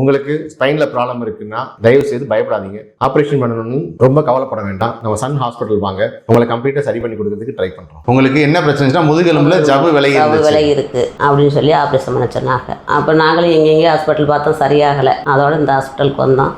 உங்களுக்கு ஸ்பைன்ல ப்ராப்ளம் இருக்குன்னா தயவு செய்து பயப்படாதீங்க. ஆபரேஷன் பண்ணணும்னு ரொம்ப கவலைப்பட வேண்டாம். நம்ம சன் ஹாஸ்பிட்டல் வாங்க. உங்களை கம்ப்ளீட்டா சரி பண்ணி கொடுக்கறதுக்கு ட்ரை பண்றோம். உங்களுக்கு என்ன பிரச்சனைனா முதுகெலும்புல ஜவ்வு இருந்துச்சு. விலை இருக்கு அப்படின்னு சொல்லி ஆப்ரேஷன் பண்ண சொன்னாங்க. அப்போ நாங்களும் எங்கெங்கே ஹாஸ்பிட்டல் பார்த்தோம் சரியாகலை. அதோட இந்த ஹாஸ்பிட்டலுக்கு வந்தோம்.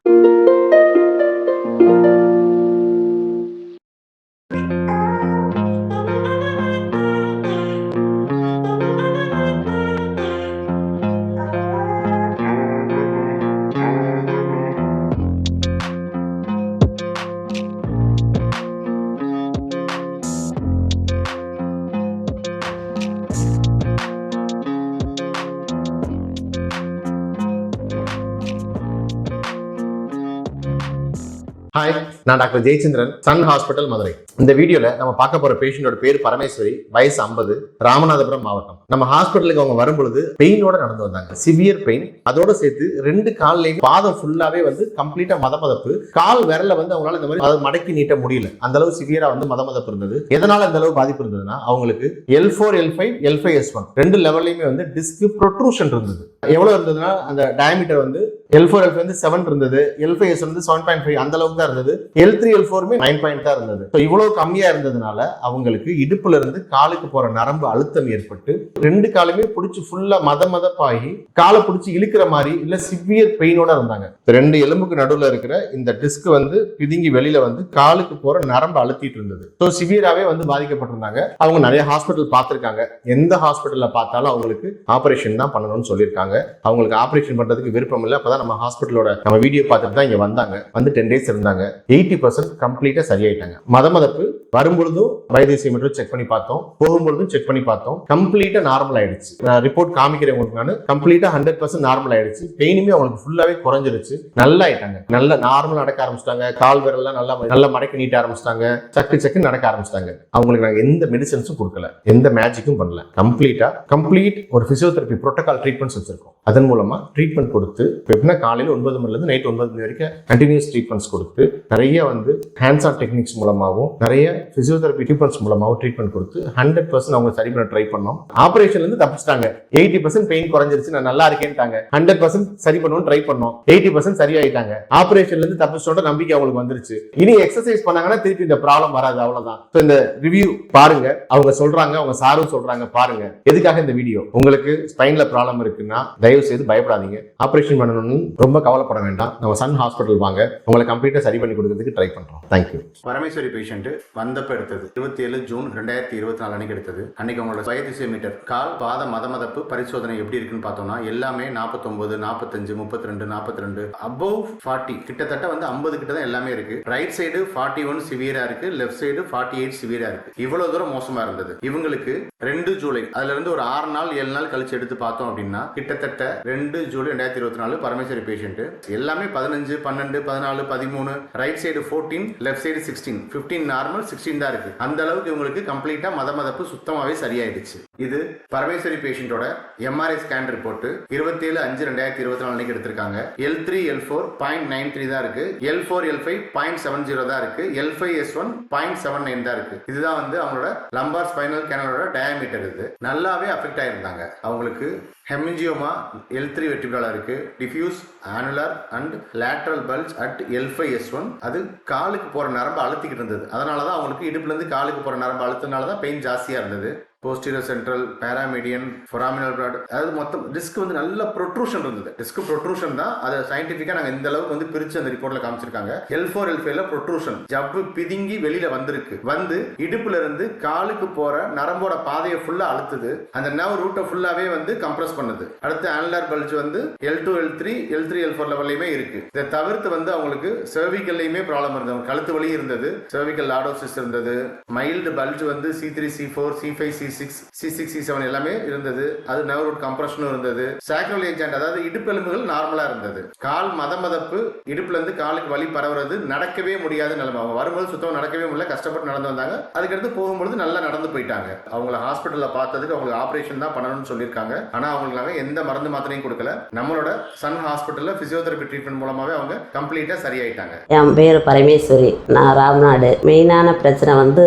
ஹாய் நான் doctor Jayachandran Sun hospital Madurai. இந்த வீடியோல நம்ம பார்க்க போற பேஷண்டோட பேர் பரமேஸ்வரி வயசு 50 ராமநாதபுரம் மாவட்டம். நம்ம ஹாஸ்பிட்டலுக்கு அவங்க வரும்பொழுது பெயினோட நடந்து வந்தாங்க. சிவியர் பெயின் அதோட சேர்த்து ரெண்டு கால்லையும் பாதம் ஃபுல்லாவே வந்து கம்ப்ளீட்டா மதமதப்பு. கால் விரல வந்து அவங்களால இந்த மாதிரி அதை மடக்கி நீட்ட முடியல. அந்த அளவு சிவியரா வந்து மதமதப்பு இருந்தது. எதனால இந்த அளவு பாதிப்பு இருந்ததுன்னா அவங்களுக்கு L four L five L five S one ரெண்டு லெவல்லையுமே வந்து டிஸ்க் ப்ரொட்ரூஷன் இருந்தது. எவ்வளவு இருந்ததுன்னா அந்த டயமீட்டர் வந்து எல் ஃபோர் எல் வந்து செவன் இருந்தது. எல் ஃபைவ் எஸ் வந்து செவன் பாயிண்ட் ஃபைவ் அந்த அளவுக்கு தான் இருந்தது. எல் த்ரீ எல் ஃபோருமே நைன் பாயிண்ட் தான் இருந்தது. ஸோ இவ்வளவு கம்மியா இருந்ததுனால அவங்களுக்கு இடுப்புல இருந்து காலுக்கு போற நரம்பு அழுத்தம் ஏற்பட்டு ரெண்டு காலுமே பிடிச்சி ஃபுல்லா மத மதப்பாகி காலை பிடிச்சி இழுக்கிற மாதிரி இல்ல சிவியர் பெயினோட இருந்தாங்க. ரெண்டு எலும்புக்கு நடுவுல இருக்கிற இந்த டிஸ்க் வந்து பிதுங்கி வெளியில வந்து காலுக்கு போற நரம்பு அழுத்திட்டு இருந்தது. ஸோ சிவியராகவே வந்து பாதிக்கப்பட்டிருந்தாங்க. அவங்க நிறைய ஹாஸ்பிட்டல் பார்த்திருக்காங்க. எந்த ஹாஸ்பிட்டல்ல பார்த்தாலும் அவங்களுக்கு ஆபரேஷன் தான் பண்ணணும்னு சொல்லியிருக்காங்க. அவங்களுக்கு ஆபரேஷன் பண்றதுக்கு விருப்பம் இல்லை. அப்பதான் நம்ம ஹாஸ்பிட்டலோட நம்ம வீடியோ பார்த்துட்டு தான் இங்க வந்தாங்க. வந்து டென் டேஸ் இருந்தாங்க. எயிட்டி பர்சன்ட் கம்ப்ளீட்டா சரியாயிட்டாங்க. மத மதப்பு வரும்பொழுதும் வைத்தியசிய மட்டும் செக் பண்ணி பார்த்தோம். போகும்பொழுதும் செக் பண்ணி பார்த்தோம். கம்ப்ளீட்டா நார்மல் ஆயிடுச்சு. ரிப்போர்ட் காமிக்கிறவங்களுக்கு நான். கம்ப்ளீட்டா ஹண்ட்ரட் பர்சன்ட் நார்மல் ஆயிடுச்சு. பெயினுமே அவங்களுக்கு ஃபுல்லாவே குறைஞ்சிருச்சு. நல்லா ஆயிட்டாங்க நல்ல நார்மல் நடக்க ஆரம்பிச்சிட்டாங்க. கால் விரல்லாம் நல்லா நல்லா மடக்கி நீட்ட ஆரம்பிச்சிட்டாங்க. சக்கு சக்கு நடக்க ஆரம்பிச்சிட்டாங்க. அவங்களுக்கு நாங்க எந்த மெடிசன்ஸும் கொடுக்கல. எந்த மேஜிக்கும் பண்ணல. கம்ப்ளீட்டா கம்ப்ளீட் ஒரு பிசியோதெரபி ப்ரோட்டோகால் ட்ரீட்மெண்ட்ஸ் வச்சிருக்கோம். அதன் மூலமா ட்ரீட்மெண்ட் கொடுத்து எப்படின்னா காலையில் ஒன்பது மணிலேருந்து நைட் ஒன்பது மணி வரைக்கும் கண்டினியூஸ் ட்ரீட்மெண்ட்ஸ் கொடுத்து நிறைய வந்து ஹேண்ட்ஸ் ஆன் டெக்னிக்ஸ் மூலமாகவும் நிறைய ஃபிசியோதெரபி ட்ரீட்மெண்ட்ஸ் மூலமாக ட்ரீட்மெண்ட் கொடுத்து ஹண்ட்ரட் பர்சன்ட் அவங்க சரி பண்ண ட்ரை பண்ணோம். ஆப்ரேஷன்லேருந்து தப்பிச்சிட்டாங்க. எயிட்டி பர்சன்ட் பெயின் குறைஞ்சிருச்சு நான் நல்லா இருக்கேன்ட்டாங்க. ஹண்ட்ரட் பர்சன்ட் சரி பண்ணணும்னு ட்ரை பண்ணோம். எயிட்டி பர்சன்ட் சரியாயிட்டாங்க ஆப்ரேஷன்லேருந்து தப்பிச்சோட நம்பிக்கை அவங்களுக்கு வந்துருச்சு. இனி எக்ஸசைஸ் பண்ணாங்கன்னா திருப்பி இந்த ப்ராப்ளம் வராது அவ்வளோதான் So, இந்த ரிவ்யூ பாருங்க. அவங்க சொல்றாங்க அவங்க சாரும் சொல்றாங்க பாருங்க. எதுக்காக இந்த வீடியோ உங்களுக்கு ஸ்பைன்ல ப்ராப்ளம் இருக்குன்னா தயவு செய்து பயப்படாதீங்க. ஆப்ரேஷன் பண்ணணும்னு ரொம்ப கவலைப்பட வேண்டாம். நம்ம சன் ஹாஸ்பிட்டல் வாங்க. உங்களை கம்ப்ளீட்டா சரி பண்ணி கொடுக்கறதுக்கு ட்ரை பண்றோம். தேங்க்யூ பரமேஸ்வரி பேஷண்ட் வந்தப்ப எடுத்தது இருபத்தி ஏழு ஜூன் ரெண்டாயிரத்தி இருபத்தி நாலு அன்னைக்கு எடுத்தது. அன்னைக்கு அவங்களோட வயது மீட்டர். கால் பாத மத மதப்பு பரிசோதனை எப்படி இருக்குன்னு பார்த்தோம்னா எல்லாமே நாற்பத்தொன்பது நாற்பத்தஞ்சு முப்பத்தி ரெண்டு நாற்பத்தி ரெண்டு அபவ் ஃபார்ட்டி கிட்டத்தட்ட வந்து ஐம்பது கிட்ட தான் எல்லாமே இருக்கு. ரைட் சைடு ஃபார்ட்டி ஒன் சிவியரா இருக்கு. லெஃப்ட் சைடு ஃபார்ட்டி எயிட் சிவியரா இருக்கு. இவ்வளவு தூரம் மோசமா இருந்தது. இவங்களுக்கு ரெண்டு ஜூலை அதுல இருந்து ஒரு ஆறு நாள் ஏழு நாள் கழிச்சு எடுத்து பார்த்தோம் அப்படின்னா கிட்டத்தட்ட ரெண்டு ஜூலை ரெண்டாயிரத்தி இருபத்தி நாலு பரமேஸ்வரி பேஷண்ட் எல்லாமே பதினஞ்சு பன்னெண்டு பதினாலு பதிமூணு right side fourteen left side sixteen fifteen normal sixteen தான் இருக்கு. அந்த அளவுக்கு இவங்களுக்கு கம்ப்ளீட்டா மத மதப்பு சுத்தமாவே சரியாயிடுச்சு. இது பரமேஸ்வரி பேஷண்டோட எம்ஆர்ஐ ஸ்கேன் ரிப்போர்ட் இருபத்தி ஏழு அஞ்சு ரெண்டாயிரத்தி இருபத்தி நாலு அன்னைக்கு எடுத்திருக்காங்க. L three L four point nine three தான் இருக்கு. L four L five point seven zero தான் இருக்கு. L five S one point seven nine தான் இருக்கு. இதுதான் வந்து அவங்களோட லம்பார் ஸ்பைனல் கேனலோட டயாமீட்டர் இது. நல்லாவே அஃபெக்ட் ஆயிருந்தாங்க. அவங்களுக்கு ஹெமிஞ்சியோமா எல் த்ரீ வெட்டிபிளால இருக்குது diffuse annular and lateral bulge at L five S one அது காலுக்கு போகிற நரம்பு அழுத்திக்கிட்டு இருந்தது. அதனால தான் அவங்களுக்கு இடுப்புலேருந்து காலுக்கு போகிற நரம்பு அழுத்தினால தான் பெயின் ஜாஸ்தியாக இருந்தது. Posterior central paramedian foraminal broad அதாவது மொத்தம் டிஸ்க் வந்து நல்ல ப்ரொட்ரூஷன் இருந்தது. டிஸ்க் ப்ரொட்ரூஷன் தான் அதை சயின்டிஃபிக்காக நாங்கள் இந்த அளவுக்கு வந்து பிரித்து அந்த ரிப்போர்ட்ல காமிச்சிருக்காங்க. எல் ஃபோர் எல் ஃபைவ்ல ப்ரொட்ரூஷன் ஜவ்வு பிதுங்கி வெளியில வந்திருக்கு. வந்து இடுப்புல இருந்து காலுக்கு போற நரம்போட பாதையை ஃபுல்லா அழுத்துது. அந்த நர்வ் ரூட்டை ஃபுல்லாவே வந்து கம்ப்ரஸ் பண்ணுது. அடுத்து ஆன்லார் பல்ஜ் வந்து L two L three L three L four லெவல்லையுமே இருக்கு. இதை தவிர்த்து வந்து அவங்களுக்கு சர்விக்கல்லையுமே ப்ராப்ளம் இருந்தது. அவங்க கழுத்து வலி இருந்தது. சர்விக்கல் லாடோசிஸ் இருந்தது. மைல்டு பல்ஜ் வந்து C three C four C five C six C six C seven எல்லாமே இருந்தது. அது நர்வ் கம்ப்ரஷனும் இருந்தது. சாக்ரல் ஏஜென்ட் அதாவது இடுப்பெலும்புகள் நார்மலா இருந்தது. கால் மத மதப்பு இடுப்புல இருந்து காலுக்கு வலி பரவுறது நடக்கவே முடியாத நிலைமை. அவங்க வரும்போது சுத்தமாக நடக்கவே முடியல கஷ்டப்பட்டு நடந்து வந்தாங்க. அதுக்கடுத்து போகும்பொழுது நல்லா நடந்து போயிட்டாங்க. அவங்கள ஹாஸ்பிட்டல்ல பார்த்ததுக்கு அவங்களுக்கு ஆபரேஷன் தான் பண்ணணும்னு சொல்லியிருக்காங்க. ஆனா அவங்களுக்கு நாங்கள் எந்த மருந்து மாத்திரையும் கொடுக்கல. நம்மளோட சன் ஹாஸ்பிட்டல்ல பிசியோதெரபி ட்ரீட்மெண்ட் மூலமாவே அவங்க கம்ப்ளீட்டா சரியாயிட்டாங்க. என் பேர் பரமேஸ்வரி. நான் ராம்நாடு. மெயினான பிரச்சனை வந்து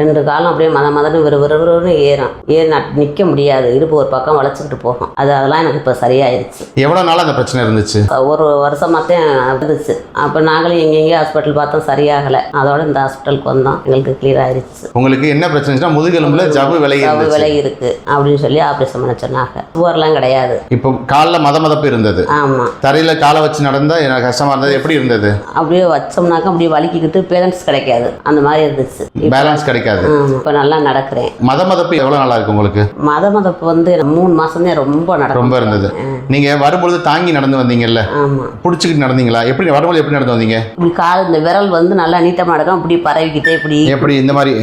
ரெண்டு காலம் அப்படியே மத மதன்னு விறு விறுவிறுன்னு ஏறும் ஏறி நிற்க முடியாது. இடுப்பு ஒரு பக்கம் வளைச்சிக்கிட்டு போகும். அது அதெல்லாம் எனக்கு இப்போ சரியாயிருச்சு எவ்வளவு நாள் அந்த பிரச்சனை இருந்துச்சு? ஒரு வருஷமாத்தான் இருந்துச்சு. அப்போ நாங்களும் எங்கெங்கேயும் ஹாஸ்பிட்டல் பார்த்தோம். சரியாகலை. அதோட இந்த ஹாஸ்பிட்டலுக்கு வந்தோம். எங்களுக்கு கிளியர் ஆயிருச்சு. உங்களுக்கு என்ன பிரச்சனைனா முதுகெலும்புல விலகி சவு இருந்துச்சு. விலை இருக்கு அப்படின்னு சொல்லி ஆப்ரேஷன் பண்ண சொன்னாங்க. சுவர்லாம் கிடையாது. இப்போ காலில் மத மதப்பு இருந்தது. ஆமாம் தரையில காலை வச்சு நடந்தா எனக்கு கஷ்டமா இருந்தது. எப்படி இருந்தது? அப்படியே வச்சோம்னாக்கா அப்படியே வலிக்கிக்கிட்டு பேலன்ஸ் கிடைக்காது. அந்த மாதிரி இருந்துச்சு. பேலன்ஸ் கிடைக்காது. இப்போ நல்லா நடக்கிறேன். மத மதப்பு எவ்வளவு நாளா இருக்கு உங்களுக்கு? மத மதப்பு வந்து மூணு மாசம் ரொம்ப நடக்கும். ரொம்ப இருந்தது. நீங்க வரும்பொழுது தாங்கி நடந்து வந்தீங்கல்ல? புடிச்சுக்கிட்டு நடந்தீங்களா? எப்படி வரும்போது எப்படி நடந்து வந்தீங்க? கால் இந்த விரல் வந்து நல்லா நீட்டமாக நடக்கும். இப்படி பரவிக்கிட்டே இப்படி. எப்படி இந்த மாதிரி?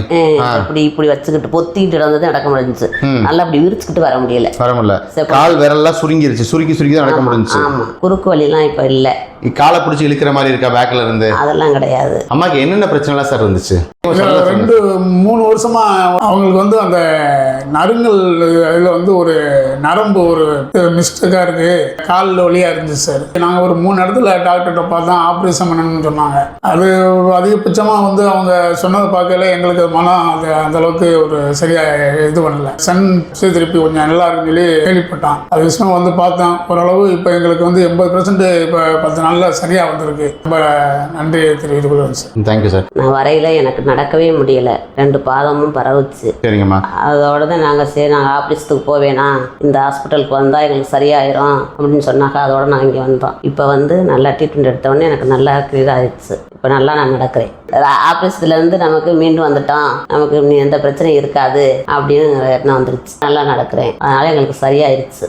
இப்படி இப்படி வச்சுக்கிட்டு பொத்திக்கிட்டு நடந்தது நடக்க முடிஞ்சுச்சு. நல்லா இப்படி விரிச்சுக்கிட்டு வர முடியல. வர முடியல. கால் விரல்லாம் சுருங்கிருச்சு. சுருக்கி சுருக்கி தான் நடக்க முடிஞ்சுச்சு. ஆமாம் குறுக்கு வலிலாம் இப்போ இல்லை. காலை பிடிச்சி இழுக்கிற மாதிரி இருக்கா பேக்ல இருந்து? அதெல்லாம் கிடையாது. அம்மாக்கு என்னென்ன பிரச்சனைலாம் சார் இருந்துச்சு? ரெண்டு மூணு வருஷமா அவங்களுக்கு வந்து அந்த நறுங்கல் இதில் வந்து ஒரு நரம்பு ஒரு மிஸ்டேக்காக இருக்கு. காலில் வழியா இருந்துச்சு சார் நாங்கள் ஒரு மூணு இடத்துல டாக்டர்கிட்ட பார்த்தா ஆப்ரேஷன் பண்ணணும்னு சொன்னாங்க. அது அதிகபட்சமாக வந்து அவங்க சொன்னதை பார்க்கல. எங்களுக்கு மனம் அது அந்த அளவுக்கு ஒரு சரியா இது பண்ணல. சன் திருப்பி கொஞ்சம் நல்லா இருக்குன்னு சொல்லி கேள்விப்பட்டான். அது விஷயம் வந்து பார்த்தோம் ஓரளவு இப்போ எங்களுக்கு வந்து எண்பது பர்சன்ட் இப்போ பத்து நாளில் சரியாக வந்திருக்கு. ரொம்ப நன்றி தெரிவித்துக் கொள்வேன் சார். தேங்க்யூ சார் நான் வரையில எனக்கு நடக்கவே முடியல. ரெண்டு பாதமும் பரவுச்சு. சரிங்கம்மா. அதோட தான் நாங்கள் சரி நாங்கள் ஆஃபீஸுக்கு போவேனா? இந்த ஹாஸ்பிட்டலுக்கு வந்தால் எங்களுக்கு சரியாயிரும் அப்படின்னு சொன்னாங்க. அதோட நான் இங்கே வந்தோம். இப்போ வந்து நல்லா ட்ரீட்மெண்ட் எடுத்தோடனே எனக்கு நல்லா கிளியர் ஆயிடுச்சு. இப்போ நல்லா நான் நடக்கிறேன். ஆஃபீஸ்லேருந்து நமக்கு மீண்டும் வந்துட்டோம். நமக்கு இனி எந்த பிரச்சனையும் இருக்காது அப்படின்னு எண்ணம் வந்துருச்சு. நல்லா நடக்கிறேன். அதனால் எங்களுக்கு சரியாயிருச்சு.